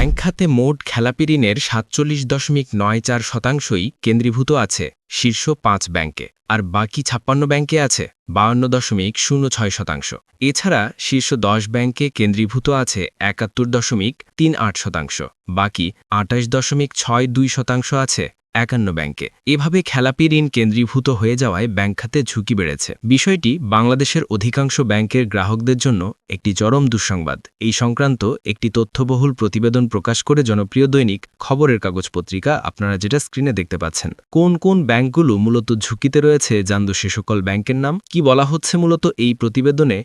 Bank খাতে মোট খেলাপি ঋণের সাতচল্লিশ দশমিক নয় চার শতাংশই কেন্দ্রীভূত আছে, শীর্ষ পাঁচ ব্যাংকে। আর বাকি ছাপ্পান্ন ব্যাংকে আছে বাউন্ন দশমিক শূন্য ছয় শতাংশ। এছাড়া শীর্ষ দশ ব্যাংকে কেন্দ্রীভূত আছে একাত্তর দশমিক তিন আট শতাংশ। বাকি আটাশ দশমিক ছয় দুই শতাংশ আছে একান্ন ব্যাংকে। এভাবে খেলাপি ঋণ কেন্দ্রীভূত হয়ে যাওয়ায় ব্যাংক খাতে ঝুঁকি বেড়েছে। বিষয়টি বাংলাদেশের অধিকাংশ ব্যাংকের গ্রাহকদের জন্য একটি চরম দুঃসংবাদ। এই সংক্রান্ত একটি তথ্যবহুল প্রতিবেদন প্রকাশ করে জনপ্রিয় দৈনিক খবরের কাগজ পত্রিকা আপনারা যেটা স্ক্রিনে দেখতে পাচ্ছেন। কোন কোন ব্যাংকগুলো মূলত ঝুঁকিতে রয়েছে জানতো সে সকল ব্যাংকের নাম? কি বলা হচ্ছে মূলত এই প্রতিবেদনে?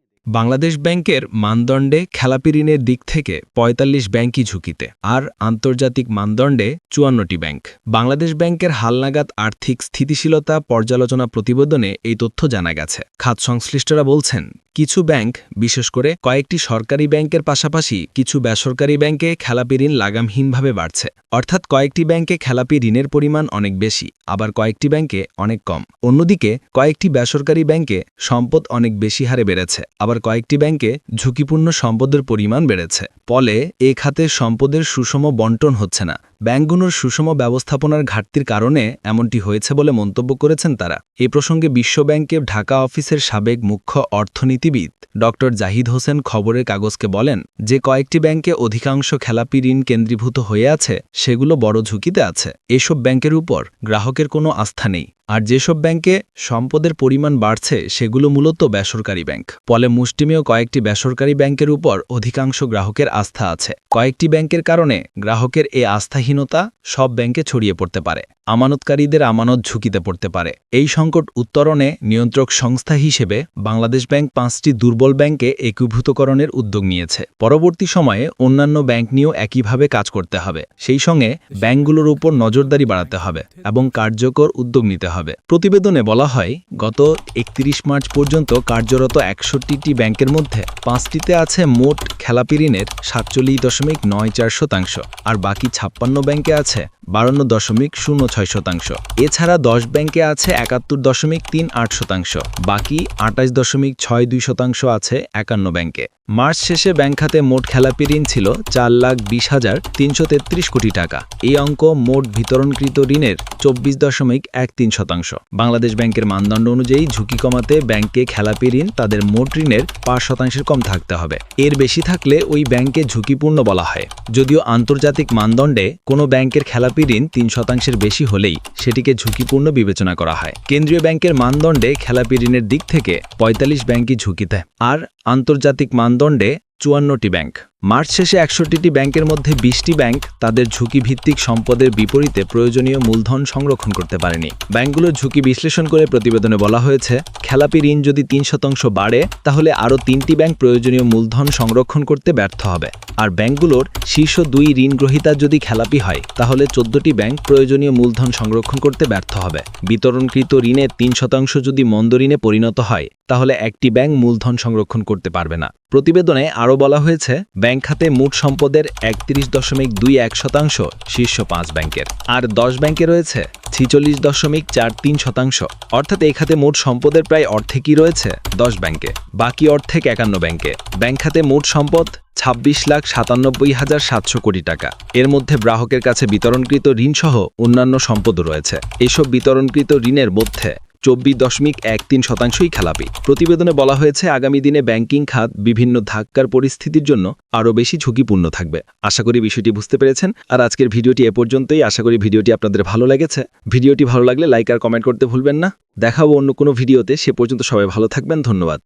বাংলাদেশ ব্যাংকের মানদণ্ডে খেলাপি ঋণের দিক থেকে ৪৫ ব্যাংকই ঝুঁকিতে, আর আন্তর্জাতিক মানদণ্ডে চুয়ান্নটি ব্যাংক। বাংলাদেশ ব্যাংকের হালনাগাদ আর্থিক স্থিতিশীলতা পর্যালোচনা প্রতিবেদনে এই তথ্য জানা গেছে। খাত সংশ্লিষ্টরা বলছেন, কিছু ব্যাংক, বিশেষ করে কয়েকটি সরকারি ব্যাংকের পাশাপাশি কিছু বেসরকারি ব্যাংকে খেলাপি ঋণ লাগামহীনভাবে বাড়ছে। অর্থাৎ কয়েকটি ব্যাংকে খেলাপি ঋণের পরিমাণ অনেক বেশি, আবার কয়েকটি ব্যাংকে অনেক কম। অন্যদিকে, কয়েকটি বেসরকারি ব্যাংকে সম্পদ অনেক বেশি হারে বেড়েছে, আবার কয়েকটি ব্যাংকে ঝুঁকিপূর্ণ সম্পদের পরিমাণ বেড়েছে। ফলে এ খাতে সম্পদের সুষম বন্টন হচ্ছে না। ব্যাংকগুলোর সুষম ব্যবস্থাপনার ঘাটতির কারণে এমনটি হয়েছে বলে মন্তব্য করেছেন তারা। এ প্রসঙ্গে বিশ্বব্যাংকে ঢাকা অফিসের সাবেক মুখ্য অর্থনীতিবিদ ড. জাহিদ হোসেন খবরের কাগজকে বলেন, যে কয়েকটি ব্যাংকে অধিকাংশ খেলাপি ঋণ কেন্দ্রীভূত হয়ে আছে, সেগুলো বড় ঝুঁকিতে আছে। এসব ব্যাংকের উপর গ্রাহকের কোনো আস্থা নেই। আর যেসব ব্যাংকে সম্পদের পরিমাণ বাড়ছে, সেগুলো মূলত বেসরকারি ব্যাংক। ফলে মুষ্টিমেয় কয়েকটি বেসরকারি ব্যাংকের উপর অধিকাংশ গ্রাহকের আস্থা আছে। কয়েকটি ব্যাংকের কারণে গ্রাহকের এ আস্থাহীনতা সব ব্যাংকে ছড়িয়ে পড়তে পারে। আমানতকারীদের আমানত ঝুঁকিতে পড়তে পারে। এই সংকট উত্তরণে নিয়ন্ত্রক সংস্থা হিসেবে বাংলাদেশ ব্যাংক পাঁচটি দুর্বল ব্যাংকে একীভূতকরণের উদ্যোগ নিয়েছে। পরবর্তী সময়ে অন্যান্য ব্যাংক নিয়েও একইভাবে কাজ করতে হবে। সেই সঙ্গে ব্যাংকগুলোর উপর নজরদারি বাড়াতে হবে এবং কার্যকর উদ্যোগ নিতে হবে। প্রতিবেদনে বলা হয়, গত একত্রিশ মার্চ পর্যন্ত কার্যরত একষট্টিটি ব্যাংকের মধ্যে পাঁচটিতে আছে মোট খেলাপি ঋণের সাতচল্লিশ দশমিক নয় চার শতাংশ, আর বাকি ছাপ্পান্ন ব্যাংকে আছে? বারান্ন দশমিক শূন্য ছয় শতাংশ। এছাড়া দশ ব্যাংকে আছে একাত্তর দশমিক তিন আট শতাংশ। বাকি আটাশ দশমিক ছয় দুই শতাংশ আছে একান্ন ব্যাংকে। মার্চ শেষে ব্যাংক খাতে মোট খেলাপি ঋণ ছিল চার লাখ বিশ হাজার তিনশো তেত্রিশ কোটি টাকা। এই অঙ্ক মোট বিতরণকৃত ঋণের চব্বিশ দশমিক এক তিন শতাংশ। বাংলাদেশ ব্যাংকের মানদণ্ড অনুযায়ী ঝুঁকি কমাতে ব্যাংকে খেলাপি ঋণ তাদের মোট ঋণের পাঁচ শতাংশের কম থাকতে হবে। এর বেশি থাকলে ওই ব্যাংকে ঝুঁকিপূর্ণ বলা হয়। যদিও আন্তর্জাতিক মানদণ্ডে কোনো ব্যাংকের খেলাপি ঋণ তিন শতাংশের বেশি হলেই সেটিকে ঝুঁকিপূর্ণ বিবেচনা করা হয়। কেন্দ্রীয় ব্যাংকের মানদণ্ডে খেলাপি ঋণের দিক থেকে পঁয়তাল্লিশ ব্যাংকই ঝুঁকিতে। আর আন্তর্জাতিক মানদণ্ডে চুয়ান্নটি ব্যাংক। মার্চ শেষে একষট্টিটি ব্যাংকের মধ্যে বিশটি ব্যাংক তাদের ঝুঁকিভিত্তিক সম্পদের বিপরীতে প্রয়োজনীয় মূলধন সংরক্ষণ করতে পারেনি। ব্যাংকগুলোর ঝুঁকি বিশ্লেষণ করে প্রতিবেদনে বলা হয়েছে, খেলাপি ঋণ যদি তিন শতাংশ বাড়ে, তাহলে আরও তিনটি ব্যাংক প্রয়োজনীয় মূলধন সংরক্ষণ করতে ব্যর্থ হবে। আর ব্যাংকগুলোর শীর্ষ দুই ঋণ গ্রহীতা যদি খেলাপি হয়, তাহলে চোদ্দটি ব্যাংক প্রয়োজনীয় মূলধন সংরক্ষণ করতে ব্যর্থ হবে। বিতরণকৃত ঋণের তিন শতাংশ যদি মন্দ ঋণে পরিণত হয়, তাহলে একটি ব্যাংক মূলধন সংরক্ষণ করতে পারবে না। প্রতিবেদনে আরও বলা হয়েছে ব্যাংক খাতে মোট সম্পদের একত্রিশ দশমিক দুই এক শতাংশ শীর্ষ পাঁচ ব্যাংকের। আর দশ ব্যাংকে রয়েছে ছিচল্লিশ দশমিক চার তিন শতাংশ। অর্থাৎ এই খাতে মোট সম্পদের প্রায় অর্ধেকই রয়েছে দশ ব্যাংকে। বাকি অর্ধেক একান্ন ব্যাংকে। ব্যাংক খাতে মোট সম্পদ ছাব্বিশ লাখ সাতানব্বই হাজার সাতশো কোটি টাকা। এর মধ্যে গ্রাহকের কাছে বিতরণকৃত ঋণসহ অন্যান্য সম্পদও রয়েছে। এসব বিতরণকৃত ঋণের মধ্যে চব্বিশ দশমিক এক তিন শতাংশই খেলাপি। প্রতিবেদনে বলা হয়েছে, আগামী দিনে ব্যাংকিং খাত, বিভিন্ন ধাক্কার পরিস্থিতির জন্য আরও বেশি ঝুঁকিপূর্ণ থাকবে। আশা করি বিষয়টি বুঝতে পেরেছেন। আর আজকের ভিডিওটি এ পর্যন্তই। আশা করি ভিডিওটি আপনাদের ভালো লেগেছে। ভিডিওটি ভালো লাগলে লাইক আর কমেন্ট করতে ভুলবেন না। দেখাবো অন্য কোনো ভিডিওতে। সে পর্যন্ত সবাই ভালো থাকবেন। ধন্যবাদ।